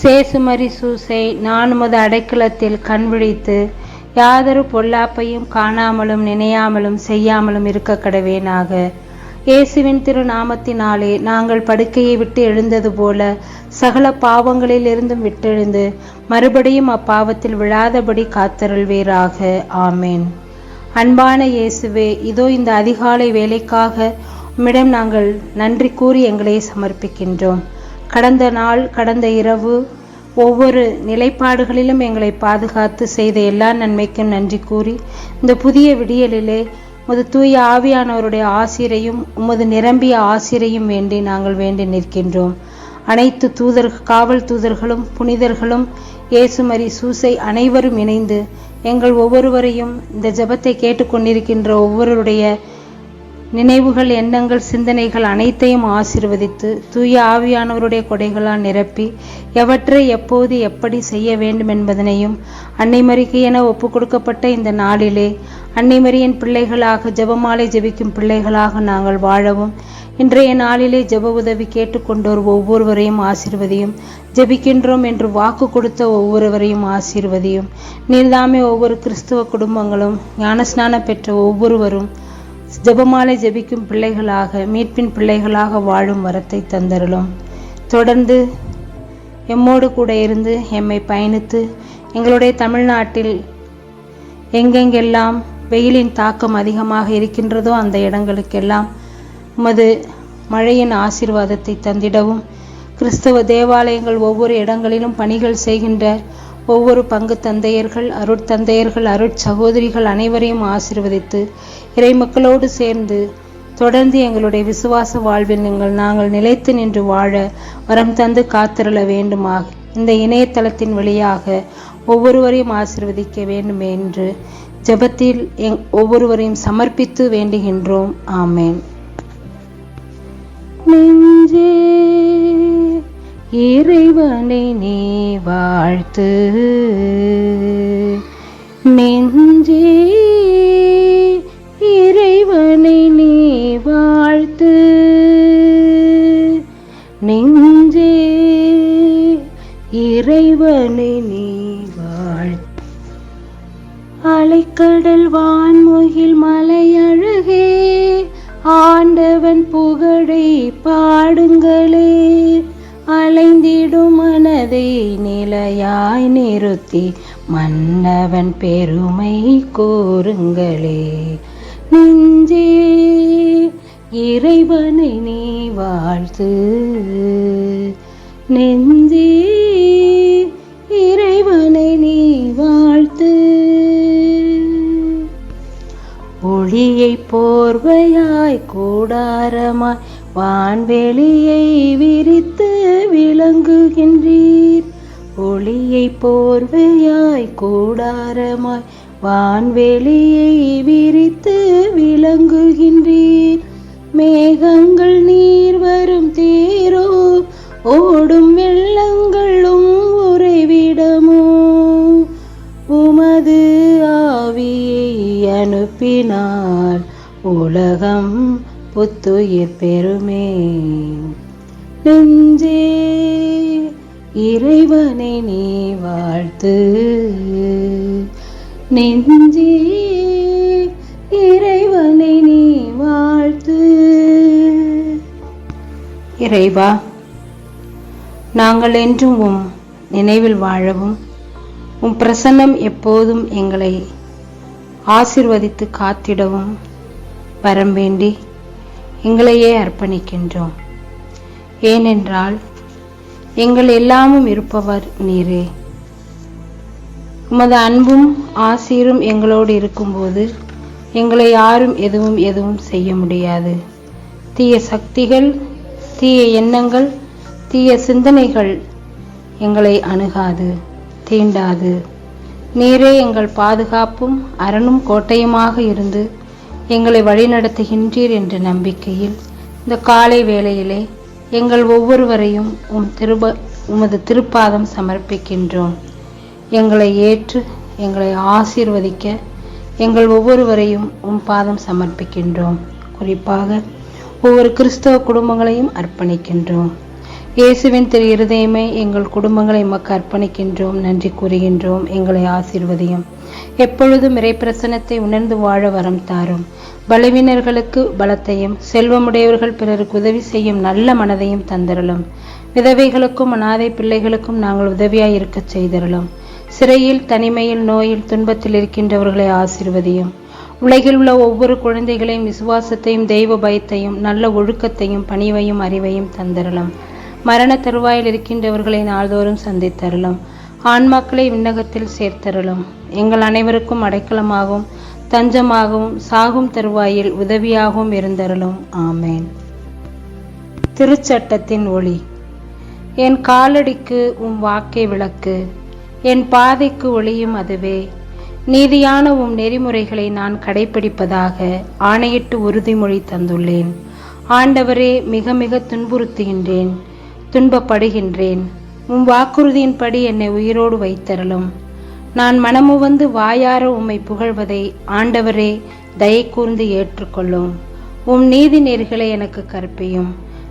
சேசுமரி சூசை நான் உமது அடைக்கலத்தில் கண் விழித்து யாதொரு பொல்லாப்பையும் காணாமலும் நினையாமலும் செய்யாமலும் இருக்க கடவேனாக. இயேசுவின் திருநாமத்தினாலே நாங்கள் படுக்கையை விட்டு எழுந்தது போல சகல பாவங்களிலிருந்தும் விட்டெழுந்து மறுபடியும் அப்பாவத்தில் விழாதபடி காத்தருள்வீராக. ஆமேன். அன்பான இயேசுவே இதோ இந்த அதிகாலை வேலைக்காக உம்மிடம் நாங்கள் நன்றி கூறி எங்களை சமர்ப்பிக்கின்றோம். கடந்த நாள் கடந்த இரவு ஒவ்வொரு நிலைப்பாடுகளிலும் எங்களை பாதுகாத்து செய்த எல்லா நன்மைக்கும் நன்றி கூறி இந்த புதிய விடியலிலே உமது தூய ஆவியானவருடைய ஆசிரையும் உமது நிரம்பிய ஆசிரையும் வேண்டி நாங்கள் வேண்டி நிற்கின்றோம். அனைத்து தூதர் காவல் தூதர்களும் புனிதர்களும் இயேசுமரி சூசை அனைவரும் இணைந்து எங்கள் ஒவ்வொருவரையும் இந்த ஜெபத்தை கேட்டுக்கொண்டிருக்கின்ற ஒவ்வொருவருடைய நினைவுகள் எண்ணங்கள் சிந்தனைகள் அனைத்தையும் ஆசிர்வதித்து தூய ஆவியானவருடைய கொடைகளால் நிரப்பி எவற்றை எப்போது எப்படி செய்ய வேண்டும் என்பதனையும் அன்னைமரிக்கு என ஒப்பு கொடுக்கப்பட்ட இந்த நாளிலே அன்னைமரியின் பிள்ளைகளாக ஜெபமாலை ஜெபிக்கும் பிள்ளைகளாக நாங்கள் வாழவும் இன்றைய நாளிலே ஜெப உதவி கேட்டுக்கொண்டோர் ஒவ்வொருவரையும் ஆசிர்வதியும். ஜெபிக்கின்றோம் என்று வாக்கு கொடுத்த ஒவ்வொருவரையும் ஆசிர்வதியும். நீர்தாமே ஒவ்வொரு கிறிஸ்துவ குடும்பங்களும் ஞானஸ்நானம் பெற்ற ஒவ்வொருவரும் ஜெபமாலை ஜெபிக்கும் பிள்ளைகளாக மீட்பின் பிள்ளைகளாக வாழும் வரத்தை தந்தருளும். தொடர்ந்து எம்மோடு கூட இருந்து எம்மை பயணித்து எங்களுடைய தமிழ்நாட்டில் எங்கெங்கெல்லாம் வெயிலின் தாக்கம் அதிகமாக இருக்கின்றதோ அந்த இடங்களுக்கெல்லாம் உமது மழையின் ஆசீர்வாதத்தை தந்திடவும். கிறிஸ்தவ தேவாலயங்கள் ஒவ்வொரு இடங்களிலும் பணிகள் செய்கின்ற ஒவ்வொரு பங்கு தந்தையர்கள் அருட்தந்தையர்கள் அருட்சகோதரிகள் அனைவரையும் ஆசிர்வதித்து இறை மக்களோடு சேர்ந்து தொடர்ந்து எங்களுடைய விசுவாச வாழ்வில் நீங்கள் நாங்கள் நிலைத்து நின்று வாழ வரம் தந்து காத்திருள வேண்டுமாக. இந்த இணையதளத்தின் வழியாக ஒவ்வொருவரையும் ஆசிர்வதிக்க வேண்டும் என்று ஜெபத்தில் எங் ஒவ்வொருவரையும் சமர்ப்பித்து வேண்டுகின்றோம். ஆமேன். நெஞ்சே இறைவனை நீ வாழ்த்து. நெஞ்சே இறைவனை நீ வாழ்த்து. நெஞ்சே இறைவனை நீ வாழ்த்து. அலைக்கடல் வான்முகில் மலை அழகே ஆண்டவன் புகழை பாடுங்களே. அலைந்திடும் மனதை நிலையாய் நிறுத்தி மன்னவன் பெருமை கோருங்களே நெஞ்சே இறைவனை நீ வாழ்த்து. நெஞ்சே இறைவனை நீ வாழ்த்து. ஒளியை போர்வையாய் கூடாரமாய் வான்வெளியை விரித்து விளங்குகின்றீர். ஒளியை போர்வையாய் கூடாரமாய் வான்வெளியை விரித்து விளங்குகின்றீர். மேகங்கள் நீர் வரும் தேரோ ஓடும் வெள்ளங்களும் உறைவிடமோ. உமது ஆவியை அனுப்பினால் உலகம் புத்துயிர் பெறுமே. நெஞ்சே இறைவனை நீ வாழ்த்து. நெஞ்சே இறைவனை நீ வாழ்த்து. இறைவா நாங்கள் என்றும் உம் நினைவில் வாழவும் உம் பிரசன்னம் எப்போதும் எங்களை ஆசிர்வதித்து காத்திடவும் வரம் வேண்டி எங்களையே அர்ப்பணிக்கின்றோம். ஏனென்றால் எங்கள் எல்லாமும் இருப்பவர் நீரே. உமது அன்பும் ஆசீரும் எங்களோடு இருக்கும்போது எங்களை யாரும் எதுவும் எதுவும் செய்ய முடியாது. தீய சக்திகள் தீய எண்ணங்கள் தீய சிந்தனைகள் எங்களை அணுகாது தீண்டாது. நீரே எங்கள் பாதுகாப்பும் அரணும் கோட்டையுமாக இருந்து எங்களை வழிநடத்துகின்றீர் என்ற நம்பிக்கையில் இந்த காலை வேளையிலே எங்கள் ஒவ்வொருவரையும் உம் திருப உமது திருப்பாதம் சமர்ப்பிக்கின்றோம். எங்களை ஏற்று எங்களை ஆசீர்வதிக்க எங்கள் ஒவ்வொருவரையும் உம் பாதம் சமர்ப்பிக்கின்றோம். குறிப்பாக ஒவ்வொரு கிறிஸ்தவ குடும்பங்களையும் அர்ப்பணிக்கின்றோம். இயேசுவின் திரு இருதயமே எங்கள் குடும்பங்களை எமக்கு அர்ப்பணிக்கின்றோம் நன்றி கூறுகின்றோம் எங்களை ஆசிர்வதியும். எப்பொழுதும் இறைப்பிரசனத்தை உணர்ந்து வாழ வரம் தாரும். பலவீனர்களுக்கு பலத்தையும் செல்வமுடையவர்கள் பிறருக்கு உதவி செய்யும் நல்ல மனதையும் தந்திரலும் விதவைகளுக்கும் அனாதை பிள்ளைகளுக்கும் நாங்கள் உதவியாய் இருக்கச் செய்திரலும் சிறையில் தனிமையில் நோயில் துன்பத்தில் இருக்கின்றவர்களை ஆசிர்வதியும். உலகில் உள்ள ஒவ்வொரு குழந்தைகளையும் விசுவாசத்தையும் தெய்வ பயத்தையும் நல்ல ஒழுக்கத்தையும் பணிவையும் அறிவையும் தந்திரலும் மரண தருவாயில் இருக்கின்றவர்களை நாள்தோறும் சந்தித்தருளும். ஆன்மாக்களை விண்ணகத்தில் சேர்த்தருளும். எங்கள் அனைவருக்கும் அடைக்கலமாகவும் தஞ்சமாகவும் சாகும் தருவாயில் உதவியாகவும் இருந்தருளும். ஆமேன். திருச்சட்டத்தின் ஒளி. என் காலடிக்கு உம் வாக்கை விளக்கு. என் பாதைக்கு ஒளியும் அதுவே. நீதியான உம் நெறிமுறைகளை நான் கடைபிடிப்பதாக ஆணையிட்டு உறுதிமொழி தந்துள்ளேன். ஆண்டவரே மிக மிக துன்புறுத்துகின்றேன். துன்பப்படுகின்றேன். உம் வாக்குறுதியின்படி என்னை உயிரோடு வைத்தரலும் நான் மனமுவந்து வாயார உம்மை புகழ்வதை ஆண்டவரே தயை கூர்ந்து ஏற்றுக்கொள்ளும். உம் நீதி நேர்களை எனக்கு கற்பியும்.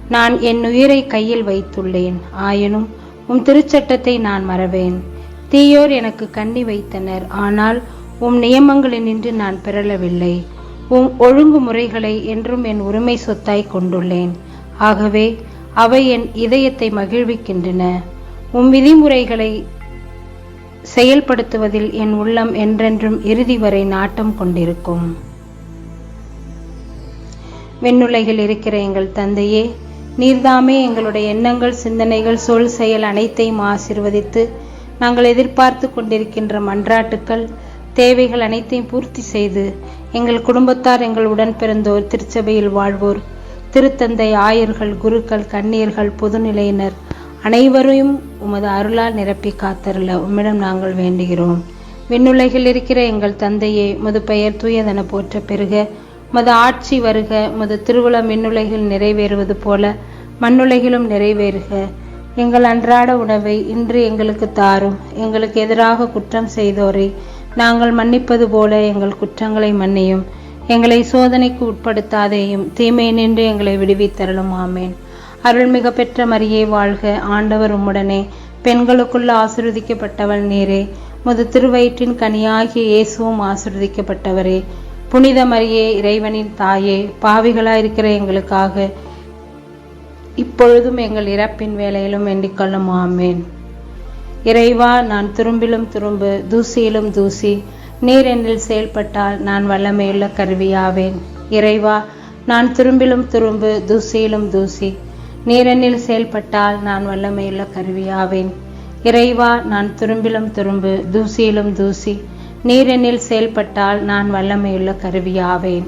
நான் என் உயிரை கையில் வைத்துள்ளேன். ஆயினும் உம் திருச்சட்டத்தை நான் மறவேன். தீயோர் எனக்கு கண்ணி வைத்தனர். ஆனால் உம் நியமங்களினின்று நான் பிறளவில்லை. உம் ஒழுங்குமுறைகளை என்றும் என் உரிமை சொத்தாய் கொண்டுள்ளேன். ஆகவே அவை என் இதயத்தை மகிழ்விக்கின்றன. உம் விதிமுறைகளை செயல்படுத்துவதில் என் உள்ளம் என்றென்றும் இறுதி வரை நாட்டம் கொண்டிருக்கும். வெண்ணுலகில் இருக்கிற எங்கள் தந்தையே நீர்தாமே எங்களுடைய எண்ணங்கள் சிந்தனைகள் சொல் செயல் அனைத்தையும் ஆசிர்வதித்து நாங்கள் எதிர்பார்த்து கொண்டிருக்கின்ற மன்றாட்டுக்கள் தேவைகள் அனைத்தையும் பூர்த்தி செய்து எங்கள் குடும்பத்தார் எங்கள் உடன் பிறந்தோர் திருச்சபையில் வாழ்வோர் திருத்தந்தை ஆயர்கள் குருக்கள் கண்ணீர்கள் பொதுநிலையினர் அனைவரையும் உமது அருளால் நிரப்பி காத்தருள. உம்மிடம் நாங்கள் வேண்டுகிறோம். விண்ணுலகில் இருக்கிற எங்கள் தந்தையே முது பெயர் தூயதென போற்ற பெருக. மது ஆட்சி வருக. மது திருவுளம் விண்ணுலகில் நிறைவேறுவது போல மண்ணுலகிலும் நிறைவேறுக. எங்கள் அன்றாட உணவை இன்று எங்களுக்கு தாரும். எங்களுக்கு எதிராக குற்றம் செய்தோரை நாங்கள் மன்னிப்பது போல எங்கள் குற்றங்களை மன்னியும். எங்களை சோதனைக்கு உட்படுத்தாதேயும் தீமை நின்று எங்களை விடுவித்தரலும் ஆமேன். அருள்மிக பெற்ற மரியே வாழ்க ஆண்டவர் உம்முடனே. பெண்களுக்குள்ள ஆசிர்வதிக்கப்பட்டவள் நீரே. முது திருவயிற்றின் கனியாகிய இயேசுவும் ஆசிர்வதிக்கப்பட்டவரே. புனித மரியே இறைவனின் தாயே பாவிகளாயிருக்கிற எங்களுக்காக இப்பொழுதும் எங்கள் இறப்பின் வேலையிலும் வேண்டிக்கொள்ளும் ஆமேன். இறைவா நான் துரும்பிலும் துரும்பு தூசியிலும் தூசி நீர் என்னில் செயல்பட்டால் நான் வல்லமையுள்ள கருவியாவேன். இறைவா நான் துரும்பிலும் துரும்பு தூசியிலும் தூசி. நீரெண்ணில் செயல்பட்டால் நான் வல்லமையுள்ள கருவியாவேன். இறைவா நான் துரும்பிலும் துரும்பு தூசியிலும் தூசி. நீரெண்ணில் செயல்பட்டால் நான் வல்லமையுள்ள கருவியாவேன்.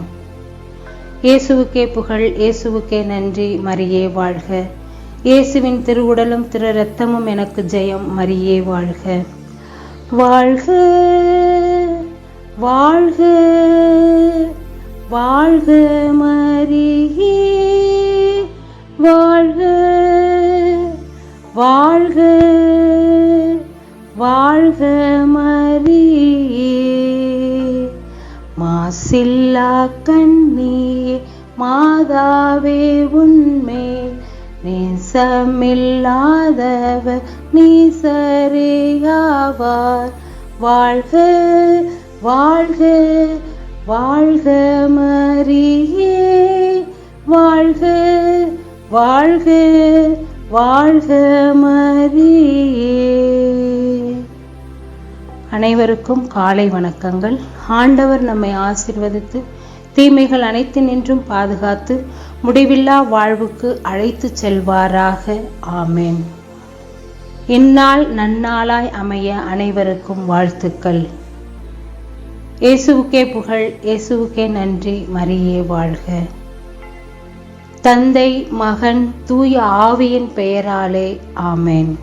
இயேசுவுக்கே புகழ் இயேசுவுக்கே நன்றி மரியே வாழ்க. இயேசுவின் திருவுடலும் திரு ரத்தமும் எனக்கு ஜெயம் மரியே வாழ்க. வாழ்க. வாழ்க வாழ்க மரியே வாழ்க வாழ்க வாழ்க மரியே. மாசில்லா கண்ணியே மாதாவே உண்மை நேசமில்லாதவர் நீசரேயாவார் வாழ்க வாழ்க வாழ்க மரியே. வாழ்க வாழ்க வாழ்க மரியே. அனைவருக்கும் காலை வணக்கங்கள். ஆண்டவர் நம்மை ஆசிர்வதித்து தீமைகள் அனைத்து நின்றும் பாதுகாத்து முடிவில்லா வாழ்வுக்கு அழைத்து செல்வாராக. ஆமேன். இந்நாள் நன்னாளாய் அமைய அனைவருக்கும் வாழ்த்துக்கள். இயேசுவுக்கே புகழ் இயேசுவுக்கே நன்றி மரியே வாழ்க. தந்தை மகன் தூய ஆவியின் பெயராலே ஆமேன்.